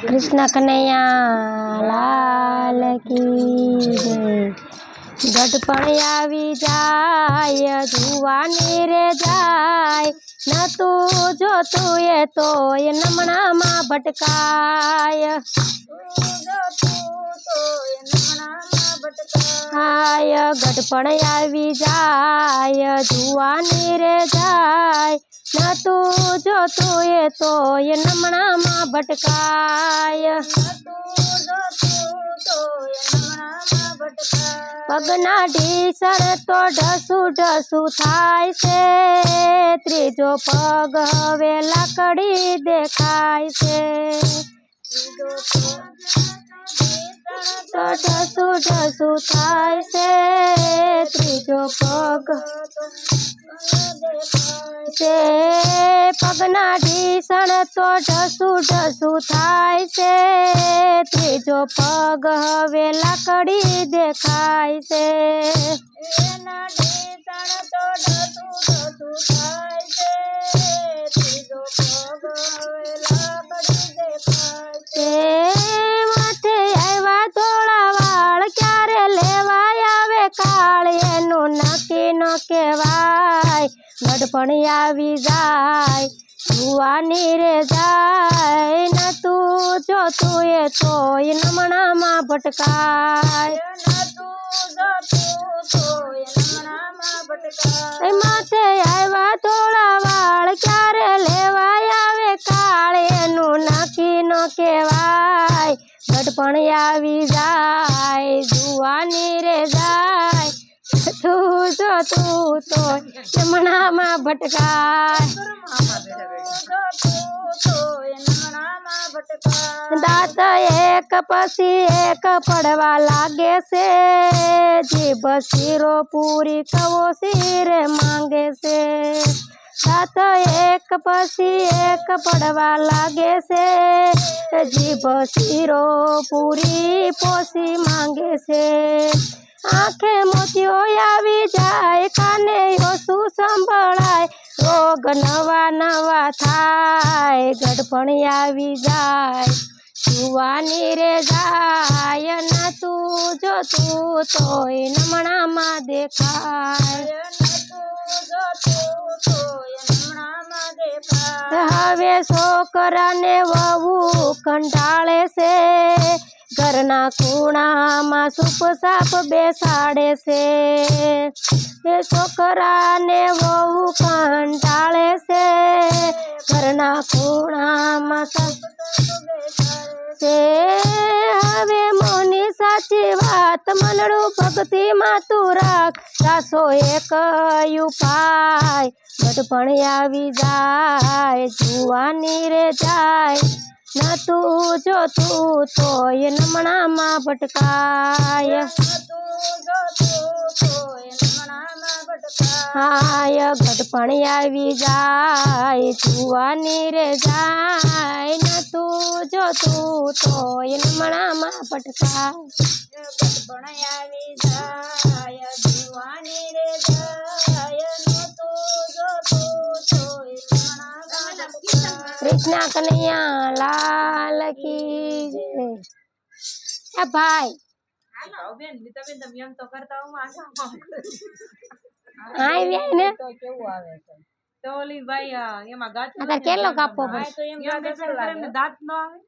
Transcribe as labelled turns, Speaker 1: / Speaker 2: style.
Speaker 1: કૃષ્ણ કનૈયા, લાલ કી ગઢપણ આવી જાય, જુવાની રે જાય. ન તું જોતું એ તો એ નમણામાં ભટકાય હાય ગઢપણ આવી જાય, જુવાની રે જાય. ન તું જોતું એ તો એ નમણામાં ભટકાય. પગના ઢીસર તો ઢસુ ઢસુ થાય છે. ત્રીજો પગ હવે લાકડી દેખાય છે. તો ઢસુ ઢસુ થાય છે ત્રીજો પગ છે પગના ઢીસણ તો ઢસુ ઢસુ થાય છે ત્રીજો પગ હવે લાકડી દેખાય છે ન કહેવાય. ગડપણ આવી જાય, જુવાની રે જાય. ન તું જોતું એ તોય નમણામાં ભટકાય. માથે આવ્યા ધોળા વાળ, ક્યારે લેવાય આવે કાળ? એનું નક્કી ન કહેવાય. ગઢપણ આવી જાય, જુવાની રે જાય. તું જો તું તો જમણામાં ભટકાય દાંત એક પછી એક પડવા લાગે છે જીભ શીરો પૂરી કવો શીરે માંગે છે દાંત એક પછી એક પડવા લાગે છે જીભ શીરો પૂરી પોસી માંગે છે આંખે મોતિયો આવી જાય, કાને ઓછું સંભળાય. રોગ નવા નવા થાય, ગડપણ આવી જાય. જુવાની રે જાય, ન તું જો તું તોય નમણામાં દેખાય. હવે છોકરાને વહુ કંટાળે છે. ઘરના ખૂણામાં સુપ સાપ બેસાડે છે. એ છોકરાને વહુ કંટાળે છે. ઘરના ખૂણામાં સાપ છે. હવે મોની સાચી વાત મનડું ભક્તિમાં તું રાખ. રાસો એક ઉપાય ગઢપણ આવી જાય, જુવાની રે જાય. ન તું જો તું તોય નમણામાં ભટકાય. હાય ગઢપણ આવી જાય જુવાની રે જાય. ન તું જો તું તોય નમણામાં ભટકાય. ભાઈ.
Speaker 2: તો કરતા ગાંઠ
Speaker 1: આ તાર કેટલો કાપવો
Speaker 2: ને? દાંત નો આવે?